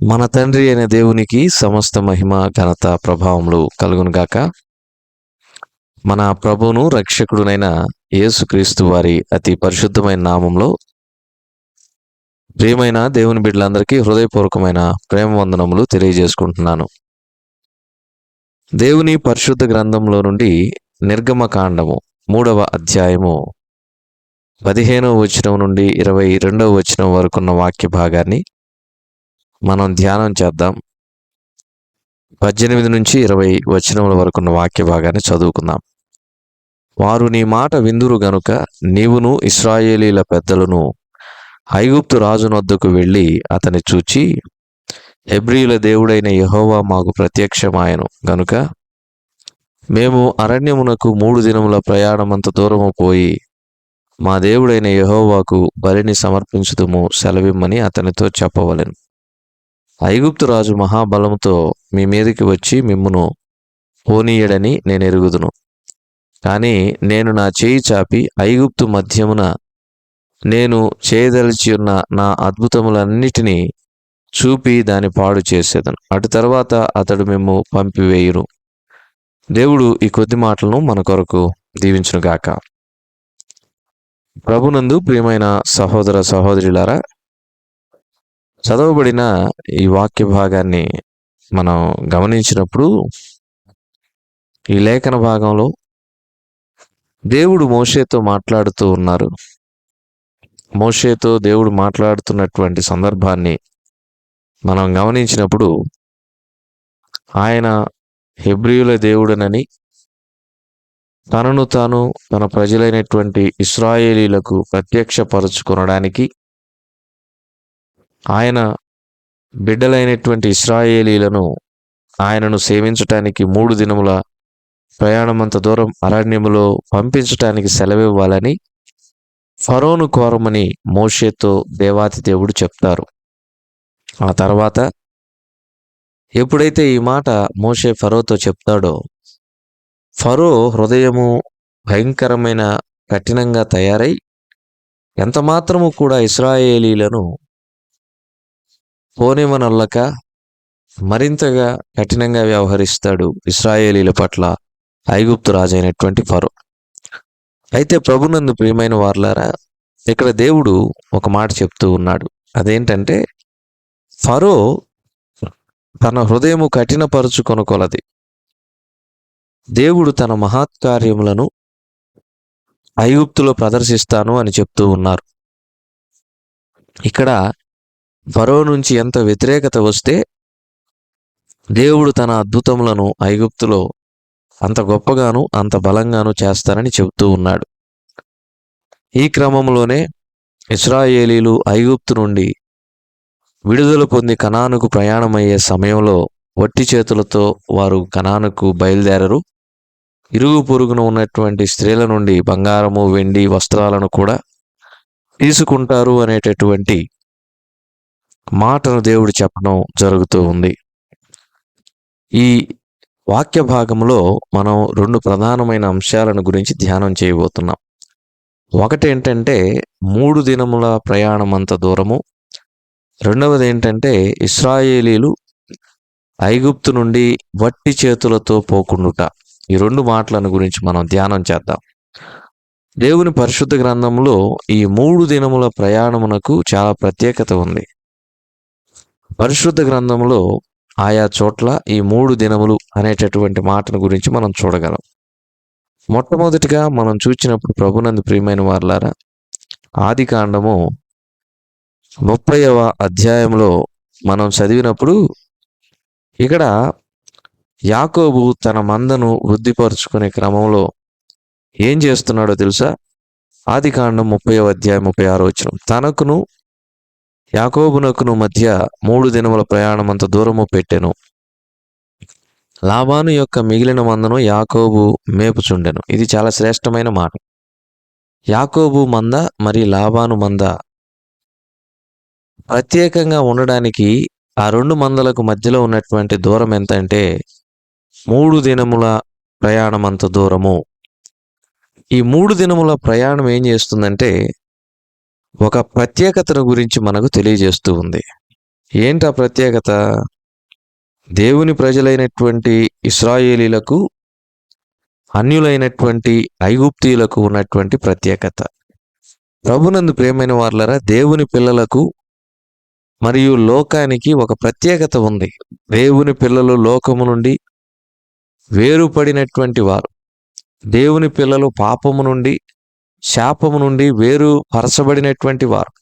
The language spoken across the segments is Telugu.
మన తండ్రి అయిన దేవునికి సమస్త మహిమ ఘనత ప్రభావములు కలుగునుగాక మన ప్రభువును రక్షకుడునైన యేసుక్రీస్తు వారి అతి పరిశుద్ధమైన నామంలో ప్రియమైన దేవుని బిడ్డలందరికీ హృదయపూర్వకమైన ప్రేమ వందనములు తెలియజేసుకుంటున్నాను. దేవుని పరిశుద్ధ గ్రంథంలో నుండి నిర్గమకాండము మూడవ అధ్యాయము పదిహేనవ వచనం నుండి ఇరవై రెండవ వచనం వరకున్న వాక్య భాగాన్ని మనం ధ్యానం చేద్దాం. పద్దెనిమిది నుంచి ఇరవై వచనముల వరకున్న వాక్య భాగాన్ని చదువుకుందాం. వారు నీ మాట విందురు గనుక నీవును ఇస్రాయేలీల పెద్దలను ఐగుప్తు రాజునొద్దకు వెళ్ళి అతని చూచి హెబ్రియుల దేవుడైన యహోవా మాకు ప్రత్యక్షమాయను. గనుక మేము అరణ్యమునకు మూడు దినముల ప్రయాణమంత దూరము పోయి మా దేవుడైన యహోవాకు బలిని సమర్పించుదుము సెలవిమ్మని అతనితో చెప్పవలెను. ఐగుప్తు రాజు మహాబలముతో మీ మీదకి వచ్చి మిమ్మును పోనీయడని నేను ఎరుగుదును. కానీ నేను నా చేయి చాపి ఐగుప్తు మధ్యమున నేను చేయదలిచి ఉన్న నా అద్భుతములన్నిటినీ చూపి దాని పాడు చేసేదను. అటు తర్వాత అతడు మేము పంపివేయును. దేవుడు ఈ కొద్ది మాటలను మన కొరకు దీవించునుగాక. ప్రభునందు ప్రియమైన సహోదర సహోదరులారా చదవబడిన ఈ వాక్య భాగాన్ని మనం గమనించినప్పుడు ఈ లేఖన భాగంలో దేవుడు మోషేతో మాట్లాడుతూ ఉన్నారు. మోషేతో దేవుడు మాట్లాడుతున్నటువంటి సందర్భాన్ని మనం గమనించినప్పుడు ఆయన హెబ్రియుల దేవుడనని తనను తాను తన ప్రజలైనటువంటి ఇస్రాయేలీలకు ప్రత్యక్షపరచుకొనడానికి ఆయన బిడ్డలైనటువంటి ఇస్రాయేలీలను ఆయనను సేవించటానికి మూడు దినముల ప్రయాణమంత దూరం అరణ్యములో పంపించటానికి సెలవివ్వాలని ఫరోను కోరమని మోషేతో దేవాతి దేవుడు చెప్తారు. ఆ తర్వాత ఎప్పుడైతే ఈ మాట మోషే ఫరోతో చెప్తాడో ఫరో హృదయము భయంకరమైన కఠినంగా తయారై ఎంతమాత్రము కూడా ఇస్రాయేలీలను పోనివనొల్లక మరింతగా కఠినంగా వ్యవహరిస్తాడు ఇస్రాయేలీల పట్ల ఐగుప్తు రాజైనటువంటి ఫరో. అయితే ప్రభునందు ప్రియమైన వార్లారా ఇక్కడ దేవుడు ఒక మాట చెప్తూ ఉన్నాడు. అదేంటంటే ఫరో తన హృదయము కఠినపరుచుకొన కొనుకొలది దేవుడు తన మహత్కార్యములను ఐగుప్తులో ప్రదర్శిస్తాను అని చెప్తూ ఉన్నారు. ఇక్కడ ఫరో నుంచి ఎంత వ్యతిరేకత వస్తే దేవుడు తన అద్భుతములను ఐగుప్తులో అంత గొప్పగాను అంత బలంగాను చేస్తానని చెబుతూ ఉన్నాడు. ఈ క్రమంలోనే ఇస్రాయేలీలు ఐగుప్తు నుండి విడుదల పొంది కణానుకు ప్రయాణమయ్యే సమయంలో వట్టి చేతులతో వారు కణానుకు బయలుదేరరు. ఇరుగు పొరుగున ఉన్నటువంటి స్త్రీల నుండి బంగారము వెండి వస్త్రాలను కూడా తీసుకుంటారు అనేటటువంటి మాటను దేవుడు చెప్పడం జరుగుతూ ఉంది. ఈ వాక్య భాగంలో మనం రెండు ప్రధానమైన అంశాలను గురించి ధ్యానం చేయబోతున్నాం. ఒకటి ఏంటంటే మూడు దినముల ప్రయాణం అంత దూరము. రెండవది ఏంటంటే ఇస్రాయేలీలు ఐగుప్తు నుండి వట్టి చేతులతో పోకుండుట. ఈ రెండు మాటలను గురించి మనం ధ్యానం చేద్దాం. దేవుని పరిశుద్ధ గ్రంథంలో ఈ మూడు దినముల ప్రయాణమునకు చాలా ప్రత్యేకత ఉంది. పరిశుద్ధ గ్రంథంలో ఆయా చోట్ల ఈ మూడు దినములు అనేటటువంటి మాటను గురించి మనం చూడగలం. మొట్టమొదటిగా మనం చూచినప్పుడు ప్రభునందు ప్రియమైన వారులారా ఆది కాండము ముప్పైవ అధ్యాయంలో మనం చదివినప్పుడు ఇక్కడ యాకోబు తన మందను వృద్ధిపరుచుకునే క్రమంలో ఏం చేస్తున్నాడో తెలుసా? ఆది కాండం ముప్పై అధ్యాయం ముప్పై ఆరు వచ్చిన తనకును యాకోబునకును మధ్య మూడు దినముల ప్రయాణం అంత దూరము పెట్టెను. లాభాను యొక్క మిగిలిన మందను యాకోబు మేపుచుండెను. ఇది చాలా శ్రేష్టమైన మాట. యాకోబు మంద మరి లాభాను మంద ప్రత్యేకంగా ఉండడానికి ఆ రెండు మందలకు మధ్యలో ఉన్నటువంటి దూరం ఎంత అంటే మూడు దినముల ప్రయాణం అంత దూరము. ఈ మూడు దినముల ప్రయాణం ఏం చేస్తుందంటే ఒక ప్రత్యేకతను గురించి మనకు తెలియజేస్తూ ఉంది. ఏంటి ఆ ప్రత్యేకత? దేవుని ప్రజలైనటువంటి ఇస్రాయేలీలకు అన్యులైనటువంటి ఐగుప్తీయులకు ఉన్నటువంటి ప్రత్యేకత. ప్రభునందు ప్రేమైన వార్లరా దేవుని పిల్లలకు మరియు లోకానికి ఒక ప్రత్యేకత ఉంది. దేవుని పిల్లలు లోకము నుండి వేరుపడినటువంటి వారు. దేవుని పిల్లలు పాపము నుండి శాపము నుండి వేరు పరచబడినటువంటి వారు.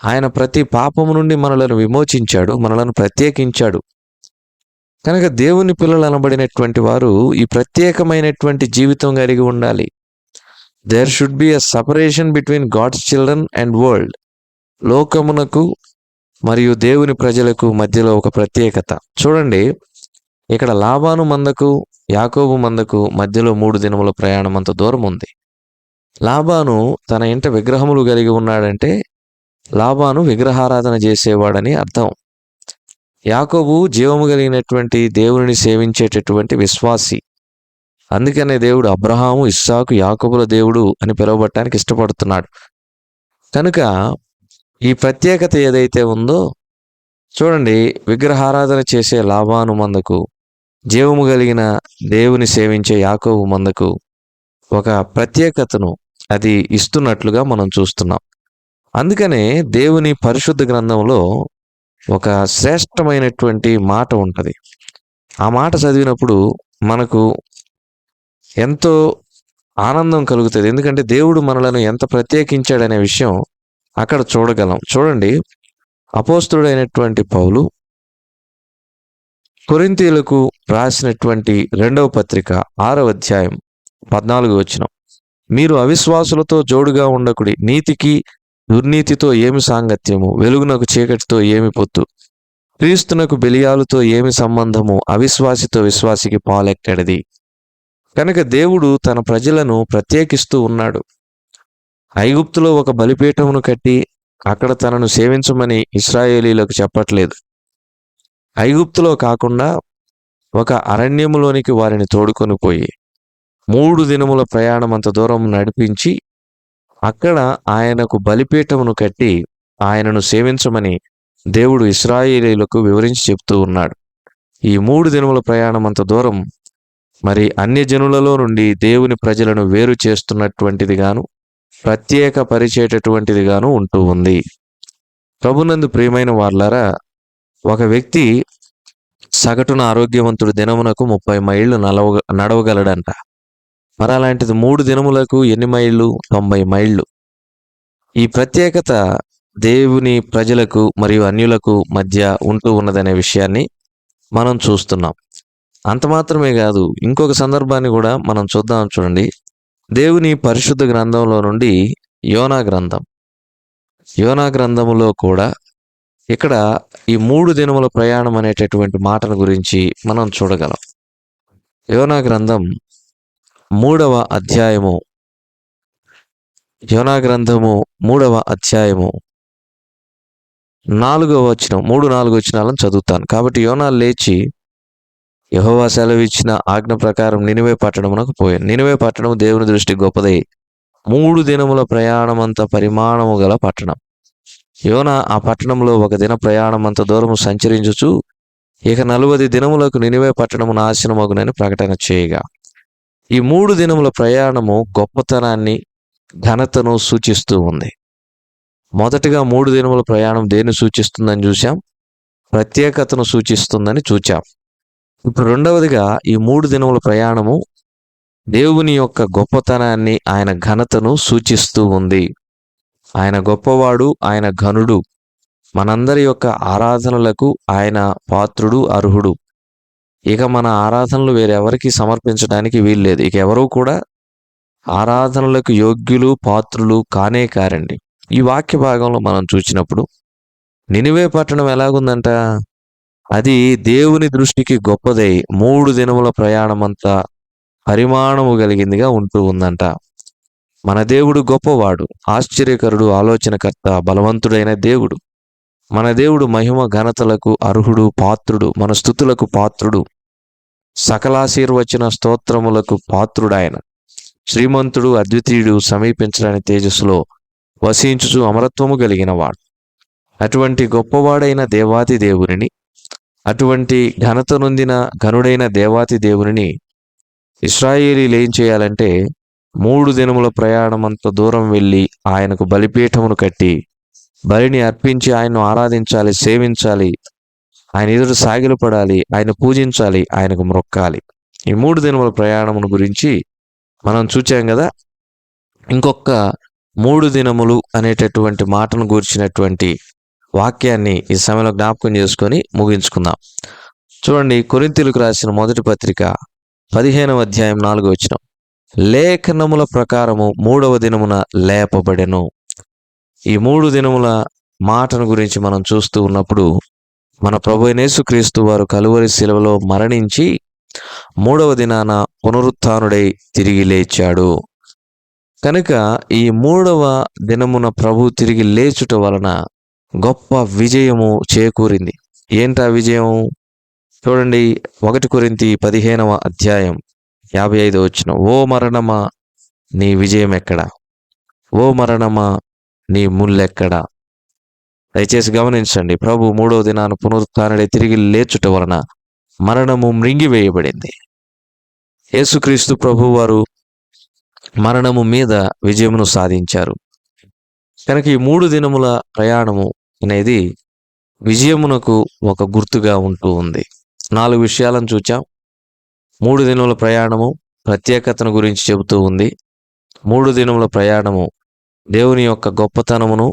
ఆయన ప్రతి పాపము నుండి మనలను విమోచించాడు మనలను ప్రత్యేకించాడు. కనుక దేవుని పిల్లలు అనబడినటువంటి వారు ఈ ప్రత్యేకమైనటువంటి జీవితం కలిగి ఉండాలి. There should be a separation between God's children and world లోకమునకు మరియు దేవుని ప్రజలకు మధ్యలో ఒక ప్రత్యేకత. చూడండి ఇక్కడ లాభాను మందకు యాకోబు మందకు మధ్యలో మూడు దినముల ప్రయాణం అంత దూరం ఉంది. లాభాను తన ఇంట విగ్రహములు కలిగి ఉన్నాడంటే లాభాను విగ్రహారాధన చేసేవాడని అర్థం. యాకోబు జీవము కలిగినటువంటి దేవుని సేవించేటటువంటి విశ్వాసి. అందుకనే దేవుడు అబ్రహాము ఇస్సాకు యాకోబుల దేవుడు అని పిలువబట్టడానికి ఇష్టపడుతున్నాడు. కనుక ఈ ప్రత్యేకత ఏదైతే ఉందో చూడండి విగ్రహారాధన చేసే లాభాను మందకు జీవము కలిగిన దేవుని సేవించే యాకోబు మందకు ఒక ప్రత్యేకతను అది ఇస్తున్నట్లుగా మనం చూస్తున్నాం. అందుకనే దేవుని పరిశుద్ధ గ్రంథంలో ఒక శ్రేష్టమైనటువంటి మాట ఉంటుంది. ఆ మాట చదివినప్పుడు మనకు ఎంతో ఆనందం కలుగుతుంది. ఎందుకంటే దేవుడు మనలను ఎంత ప్రత్యేకించాడనే విషయం అక్కడ చూడగలం. చూడండి. అపోస్తుడైనటువంటి పౌలు కొరింతీలకు రాసినటువంటి రెండవ పత్రిక ఆరవ అధ్యాయం పద్నాలుగు వచ్చినం మీరు అవిశ్వాసులతో జోడుగా ఉండకుడి. నీతికి దుర్నీతితో ఏమి సాంగత్యము? వెలుగునకు చీకటితో ఏమి పొత్తు? క్రీస్తునకు బెలియాలతో ఏమి సంబంధము? అవిశ్వాసితో విశ్వాసికి పాలెక్కడిది? కనుక దేవుడు తన ప్రజలను ప్రత్యేకిస్తూ ఉన్నాడు. ఐగుప్తులో ఒక బలిపీఠమును కట్టి అక్కడ తనను సేవించమని ఇస్రాయేలీలకు చెప్పట్లేదు. ఐగుప్తులో కాకుండా ఒక అరణ్యములోనికి వారిని తోడుకొని పోయి మూడు దినముల ప్రయాణం అంత దూరం నడిపించి అక్కడ ఆయనకు బలిపీఠమును కట్టి ఆయనను సేవించమని దేవుడు ఇస్రాయేలీలకు వివరించి చెప్తూ ఉన్నాడు. ఈ మూడు దినముల ప్రయాణం అంత దూరం మరి అన్య జనులలో నుండి దేవుని ప్రజలను వేరు చేస్తున్నటువంటిది గాను ప్రత్యేక పరిచేటటువంటిది గాను ఉంటూ ఉంది. ప్రభునందు ప్రియమైన వాళ్ళారా ఒక వ్యక్తి సగటున ఆరోగ్యవంతుడు దినమునకు ముప్పై మైళ్ళు నలవ నడవగలడంట. మరి అలాంటిది మూడు దినములకు ఎన్ని మైళ్ళు? తొంభై మైళ్ళు. ఈ ప్రత్యేకత దేవుని ప్రజలకు మరియు అన్యులకు మధ్య ఉంటూ ఉన్నదనే విషయాన్ని మనం చూస్తున్నాం. అంత మాత్రమే కాదు ఇంకొక సందర్భాన్ని కూడా మనం చూద్దాం చూడండి. దేవుని పరిశుద్ధ గ్రంథంలో నుండి యోనా గ్రంథం. యోనా గ్రంథములో కూడా ఇక్కడ ఈ మూడు దినముల ప్రయాణం అనేటటువంటి మాటల గురించి మనం చూడగలం. యోనా గ్రంథం మూడవ అధ్యాయము. యోనా గ్రంథము మూడవ అధ్యాయము. నాలుగవ వచనం మూడు నాలుగు వచనాలను చదువుతాను. కాబట్టి యోనా లేచి యహోవా సెలవిచ్చిన ఆజ్ఞ ప్రకారం నినివే పట్టణమునకు పోయాను నినివే పట్టణం దేవుని దృష్టి గొప్పదై. మూడు దినముల ప్రయాణమంత పరిమాణము గల పట్టణం. యోన ఆ పట్టణంలో ఒక దిన ప్రయాణం అంత దూరము సంచరించుచు ఇక నలువది దినములకు నినివే పట్టణము నాశనమగునని ప్రకటన చేయగా. ఈ మూడు దినముల ప్రయాణము గొప్పతనాన్ని ఘనతను సూచిస్తూ ఉంది. మొదటిగా మూడు దినముల ప్రయాణం దేన్ని సూచిస్తుందని చూసాం ప్రత్యేకతను సూచిస్తుందని చూచాం. ఇప్పుడు రెండవదిగా ఈ మూడు దినముల ప్రయాణము దేవుని యొక్క గొప్పతనాన్ని ఆయన ఘనతను సూచిస్తూ ఉంది. ఆయన గొప్పవాడు ఆయన ఘనుడు. మనందరి యొక్క ఆరాధనలకు ఆయన పాత్రుడు అర్హుడు. ఇక మన ఆరాధనలు వేరెవరికి సమర్పించడానికి వీల్లేదు. ఇక ఎవరూ కూడా ఆరాధనలకు యోగ్యులు పాత్రులు కానే కారండి. ఈ వాక్య భాగంలో మనం చూసినప్పుడు నినివే పట్టణం ఎలాగుందంట? అది దేవుని దృష్టికి గొప్పదై. మూడు దినముల ప్రయాణమంతా పరిమాణము కలిగిందిగా ఉంటూ ఉందంట. మన దేవుడు గొప్పవాడు ఆశ్చర్యకరుడు ఆలోచనకర్త బలవంతుడైన దేవుడు. మన దేవుడు మహిమ ఘనతలకు అర్హుడు పాత్రుడు మన స్థుతులకు పాత్రుడు. సకలాశీర్వచన స్తోత్రములకు పాత్రుడాయన. శ్రీమంతుడు అద్వితీయుడు సమీపించడానికి తేజస్సులో వసించుచు అమరత్వము కలిగిన వాడు. అటువంటి గొప్పవాడైన దేవాతి దేవునిని అటువంటి ఘనత నొందిన ఘనుడైన దేవాతి దేవునిని ఇస్రాయేలీలు ఏం చేయాలంటే మూడు దినముల ప్రయాణమంత దూరం వెళ్ళి ఆయనకు బలిపీఠమును కట్టి బలిని అర్పించి ఆయన్ను ఆరాధించాలి సేవించాలి. ఆయన ఎదురు సాగిలపడాలి ఆయన పూజించాలి ఆయనకు మొక్కాలి. ఈ మూడు దినముల ప్రయాణమును గురించి మనం చూచాం కదా? ఇంకొక మూడు దినములు అనేటటువంటి మాటను గూర్చినటువంటి వాక్యాన్ని ఈ సమయంలో జ్ఞాపకం చేసుకొని ముగించుకుందాం. చూడండి కొరింతీలకు రాసిన మొదటి పత్రిక పదిహేనవ అధ్యాయం నాలుగో వచ్చిన లేఖనముల ప్రకారము మూడవ దినమున లేపబడెను. ఈ మూడు దినముల మాటను గురించి మనం చూస్తూ ఉన్నప్పుడు మన ప్రభు యేసుక్రీస్తు వారు కలువరి శిలవలో మరణించి మూడవ దినాన పునరుత్డై తిరిగి లేచాడు. కనుక ఈ మూడవ దినమున ప్రభు తిరిగి లేచుట వలన గొప్ప విజయము చేకూరింది. ఏంటా విజయం చూడండి ఒకటి కొరింతి పదిహేనవ అధ్యాయం యాభై ఐదు వచ్చిన ఓ మరణమా నీ విజయం ఎక్కడ ఓ మరణమా నీ ముళ్ళెక్కడ దయచేసి గమనించండి ప్రభు మూడో దినాన పునరుత్థానుడే తిరిగి లేచుట వలన మరణము మృంగివేయబడింది. యేసుక్రీస్తు ప్రభు వారు మరణము మీద విజయమును సాధించారు. కనుక ఈ మూడు దినముల ప్రయాణము అనేది విజయమునకు ఒక గుర్తుగా ఉంటూ ఉంది. నాలుగు విషయాలను చూచాం. మూడు దినముల ప్రయాణము ప్రత్యేకతను గురించి చెబుతూ ఉంది. మూడు దినముల ప్రయాణము దేవుని యొక్క గొప్పతనమును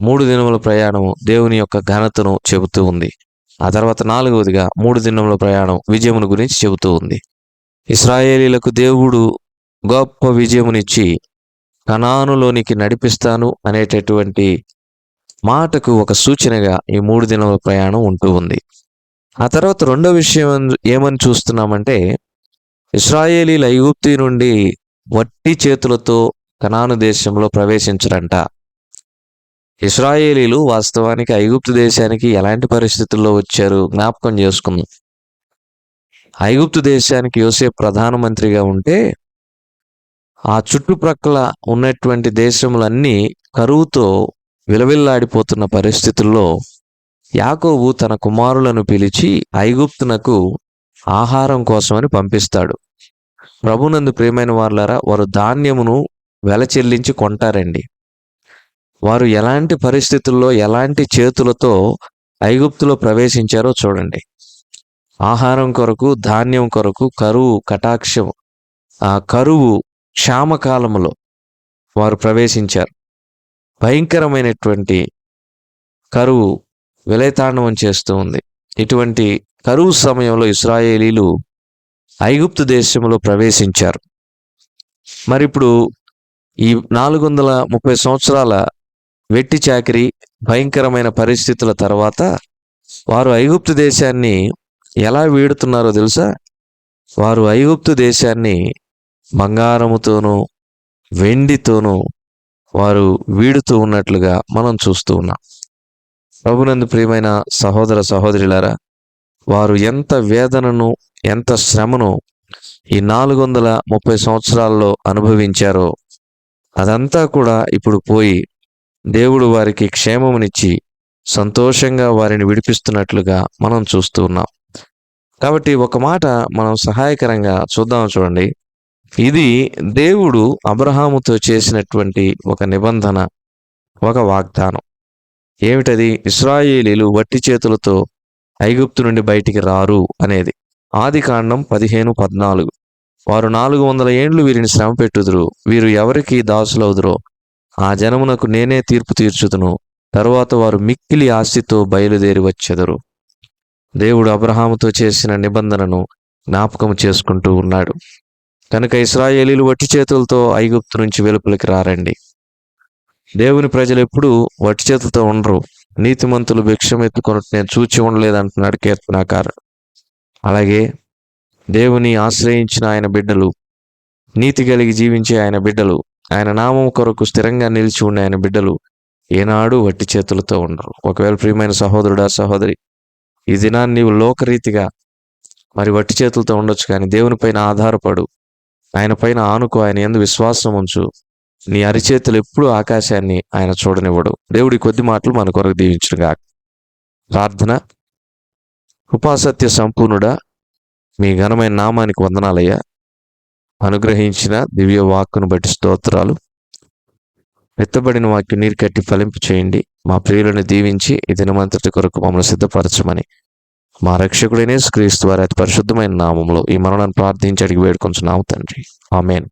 మూడు దినముల ప్రయాణము దేవుని యొక్క ఘనతను చెబుతూ ఉంది. ఆ తర్వాత నాలుగవదిగా మూడు దినముల ప్రయాణం విజయమును గురించి చెబుతూ ఉంది. ఇస్రాయేలీలకు దేవుడు గొప్ప విజయమునిచ్చి కణానులోనికి నడిపిస్తాను అనేటటువంటి మాటకు ఒక సూచనగా ఈ మూడు దినముల ప్రయాణం ఉంటూ ఉంది. ఆ తర్వాత రెండో విషయం ఏమని- ఏమని చూస్తున్నామంటే ఇస్రాయేలీల ఐగుప్తి నుండి వట్టి చేతులతో కనాను దేశంలో ప్రవేశించరంట. ఇస్రాయేలీలు వాస్తవానికి ఐగుప్తు దేశానికి ఎలాంటి పరిస్థితుల్లో వచ్చారు జ్ఞాపకం చేసుకుందాం. ఐగుప్తు దేశానికి యోసే ప్రధానమంత్రిగా ఉంటే ఆ చుట్టుప్రక్కల ఉన్నటువంటి దేశములన్నీ కరువుతో విలవిల్లాడిపోతున్న పరిస్థితుల్లో యాకోబు తన కుమారులను పిలిచి ఐగుప్తునకు ఆహారం కోసమని పంపిస్తాడు. ప్రభునందు ప్రియమైన వారులారా వారు ధాన్యమును వెల చెల్లించి కొంటారండి. వారు ఎలాంటి పరిస్థితుల్లో ఎలాంటి చేతులతో ఐగుప్తులో ప్రవేశించారో చూడండి. ఆహారం కొరకు ధాన్యం కొరకు కరువు కటాక్షం ఆ కరువు క్షామకాలములో వారు ప్రవేశించారు. భయంకరమైనటువంటి కరువు విలయతాండవం చేస్తూ ఉంది. ఇటువంటి కరువు సమయంలో ఇస్రాయేలీలు ఐగుప్తు దేశంలో ప్రవేశించారు. మరి ఇప్పుడు ఈ నాలుగు వందల ముప్పై సంవత్సరాల వెట్టి చాకిరి భయంకరమైన పరిస్థితుల తర్వాత వారు ఐగుప్తు దేశాన్ని ఎలా వీడుతున్నారో తెలుసా? వారు ఐగుప్తు దేశాన్ని బంగారముతోనూ వెండితోనూ వారు వీడుతూ ఉన్నట్లుగా మనం చూస్తూ ఉన్నాం. ప్రభునందు ప్రియమైన సహోదర సహోదరులారా వారు ఎంత వేదనను ఎంత శ్రమను ఈ నాలుగు వందల ముప్పై సంవత్సరాల్లో అనుభవించారో అదంతా కూడా ఇప్పుడు పోయి దేవుడు వారికి క్షేమమునిచ్చి సంతోషంగా వారిని విడిపిస్తున్నట్లుగా మనం చూస్తూ ఉన్నాం. కాబట్టి ఒక మాట మనం సహాయకరంగా చూద్దాం చూడండి. ఇది దేవుడు అబ్రహాముతో చేసినటువంటి ఒక నిబంధన ఒక వాగ్దానం. ఏమిటది? ఇస్రాయేలీలు వట్టి చేతులతో ఐగుప్తు నుండి బయటికి రారు అనేది. ఆది కాండం పదిహేను పద్నాలుగు. వారు నాలుగు వందల ఏండ్లు వీరిని శ్రమ పెట్టుదురు. వీరు ఎవరికి దాసులవుదురో ఆ జనమునకు నేనే తీర్పు తీర్చుదును. తరువాత వారు మిక్కిలి ఆస్తితో బయలుదేరి వచ్చెదరు. దేవుడు అబ్రహాముతో చేసిన నిబంధనను జ్ఞాపకం చేసుకుంటూ ఉన్నాడు. కనుక ఇస్రాయేలీలు వట్టి చేతులతో ఐగుప్తు నుంచి వెలుపలికి రారండి. దేవుని ప్రజలు ఎప్పుడు వట్టి చేతులతో ఉండరు. నీతిమంతులు భిక్షం ఎత్తుకొనట్టు నేను చూచి ఉండలేదంటున్నాడు కీర్తనాకారుడు. అలాగే దేవుని ఆశ్రయించిన ఆయన బిడ్డలు నీతి కలిగి జీవించే ఆయన బిడ్డలు ఆయన నామం కొరకు స్థిరంగా నిలిచి ఉండే ఆయన బిడ్డలు ఏనాడు వట్టి చేతులతో ఉండరు. ఒకవేళ ప్రియమైన సహోదరుడా సహోదరి ఈ దినాన్ని నీవు లోకరీతిగా మరి వట్టి చేతులతో ఉండొచ్చు కానీ దేవుని పైన ఆధారపడు. ఆయన పైన ఆనుకో ఆయన ఎందు విశ్వాసం ఉంచు. నీ అరిచేతులు ఎప్పుడూ ఆకాశాన్ని ఆయన చూడనివ్వడు. దేవుడి కొద్ది మాటలు మన కొరకు దీవించుగా ప్రార్థన. ఉపాసత్య సంపూర్ణుడా మీ ఘనమైన నామానికి వందనాలయ్యా. అనుగ్రహించిన దివ్య వాక్కును బట్టి స్తోత్రాలు. ఎత్తబడిన వాక్యం నీరు కట్టి ఫలింపు చేయండి. మా ప్రియులను దీవించి ఈ దినమంతటి కొరకు మమ్మల్ని సిద్ధపరచమని. మా రక్షకుడైన క్రీస్తు వారి అతి పరిశుద్ధమైన నామంలో ఈ మరణాన్ని ప్రార్థించి అడిగి వేడుకొంచున్నాము తండ్రి. ఆమెన్.